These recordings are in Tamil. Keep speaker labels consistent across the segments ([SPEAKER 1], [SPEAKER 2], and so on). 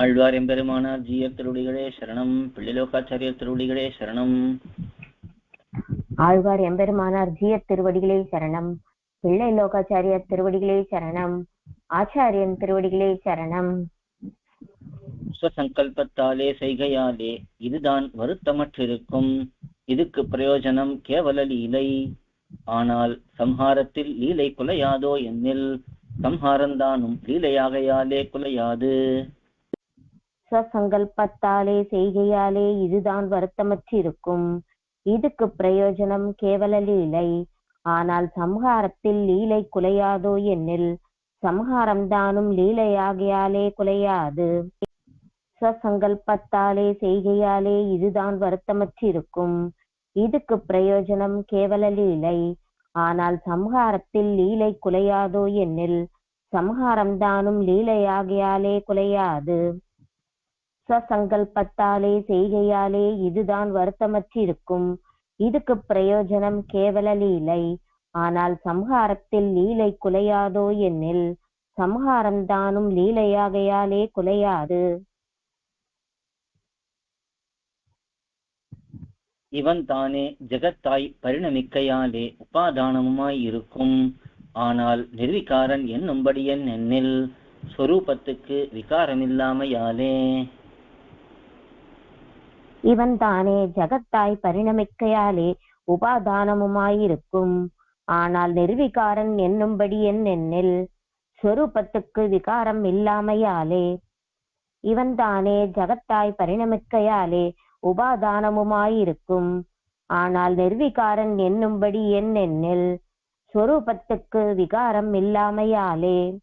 [SPEAKER 1] ஆழ்வார் எம்பெருமானார் ஜீயர் திருவடிகளே சரணம் பிள்ளைலோகாச்சாரியர் திருவடிகளே சரணம்.
[SPEAKER 2] ஆழ்வார் எம்பெருமானார் ஜீயர் திருவடிகளே சரணம் பிள்ளை லோகாச்சாரியர் திருவடிகளே சரணம் ஆச்சாரியன் திருவடிகளே சரணம்.
[SPEAKER 1] சுவசங்கல்பத்தாலே செய்கையாலே இதுதான் வருத்தமற்றிருக்கும். இதுக்கு பிரயோஜனம் கேவல லீலை. ஆனால் சம்ஹாரத்தில் லீலை குலையாதோ என்னில் சம்ஹாரந்தானும் லீலையாகையாலே குலையாது.
[SPEAKER 2] சங்கல்பத்தாலே செய்கையாலே இதுதான் வருத்தமற்றிருக்கும். இதுக்கு பிரயோஜனம் கேவல லீலை ஆனால் சம்ஹாரத்தில் லீலை குலையாதோ என்னில்? சம்ஹாரம் தானும் லீலையாகையாலே குலையாது. சங்கல்பத்தாலே செய்கையாலே இதுதான் வருத்தமற்றிருக்கும். இதுக்கு பிரயோஜனம் கேவல லீலை ஆனால் சம்ஹாரத்தில் லீலை குலையாதோ என்னில்? சம்ஹாரம் தானும் லீலையாகையாலே குலையாது. சசங்கல்பத்தாலே செய்கையாலே இதுதான் வருத்தமற்றிருக்கும். இதுக்கு பிரயோஜனம் கேவல லீலை. ஆனால் சம்ஹாரத்தில் லீலை குலையாதோ என்னில்? சம்ஹாரம் தானும் லீலையாகையாலே குலையாது.
[SPEAKER 1] இவன் தானே ஜெகத்தாய் பரிணமிக்கையாலே உபாதானமுமாய் இருக்கும். ஆனால் நிர்விகாரன் என்னும்படியன் என்னில்? ஸ்வரூபத்துக்கு விகாரமில்லாமையாலே.
[SPEAKER 2] இவன் தானே ஜகத்தாய் பரிணமிக்கையாலே உபாதானமுமாயிருக்கும். ஆனால் நிர்விகாரன் என்னும்படி என் எண்ணில் ஸ்வரூபத்துக்கு விகாரம் இல்லாமையாலே இவன் தானே ஜகத்தாய் பரிணமிக்கையாலே உபாதானமுமாயிருக்கும். ஆனால் நிர்விகாரன் என்னும்படி என் எண்ணில் ஸ்வரூபத்துக்கு விகாரம் இல்லாமையாலே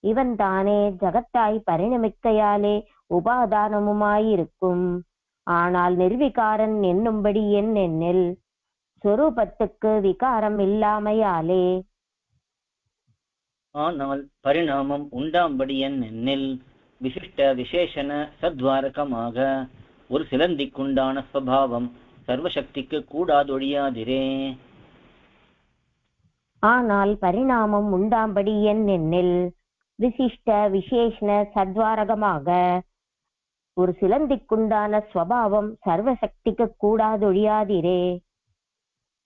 [SPEAKER 2] இவன் தானே ஜகத்தாய் பரிணமிக்கையாலே உபாதானமுமாயிருக்கும். ஆனால் நிர்விகாரன் என்னும்படி என் எண்ணில் ஸ்வரூபத்துக்கு விகாரம் இல்லாமையாலே.
[SPEAKER 1] ஆனால் பரிணாமம் உண்டாம்படியன் என்னில் விசிஷ்ட விசேஷண சத்வாரகமாக ஒரு சிலந்திக்குண்டான ஸ்வபாவம் சர்வசக்திக்கு கூடாதொழியாதிரே.
[SPEAKER 2] ஆனால் பரிணாமம் உண்டாம்படி என் எண்ணில் விசிஷ்ட விசேஷண சத்வாரகமாக ஒரு சிலந்திக்குண்டான ஸ்வபாவம் சர்வசக்திக்கு கூடாதொழியாதிரே.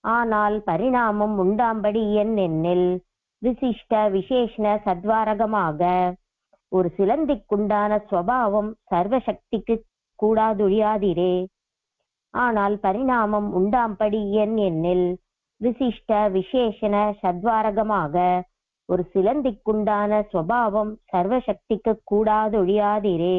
[SPEAKER 2] ஆனால் பரிணாமம் உண்டாம்படி என் எண்ணில் விசிஷ்ட விசேஷண சத்வாரகமாக ஒரு சிலந்திக்குண்டான ஸ்வபாவம் சர்வசக்திக்கு கூடாதொழியாதிரே. ஆனால் பரிணாமம் உண்டாம்படி என் எண்ணில் விசிஷ்ட விசேஷண சத்வாரகமாக ஒரு சிலந்திக்குண்டான ஸ்வபாவம் சர்வசக்திக்கு கூடாதொழியாதிரே.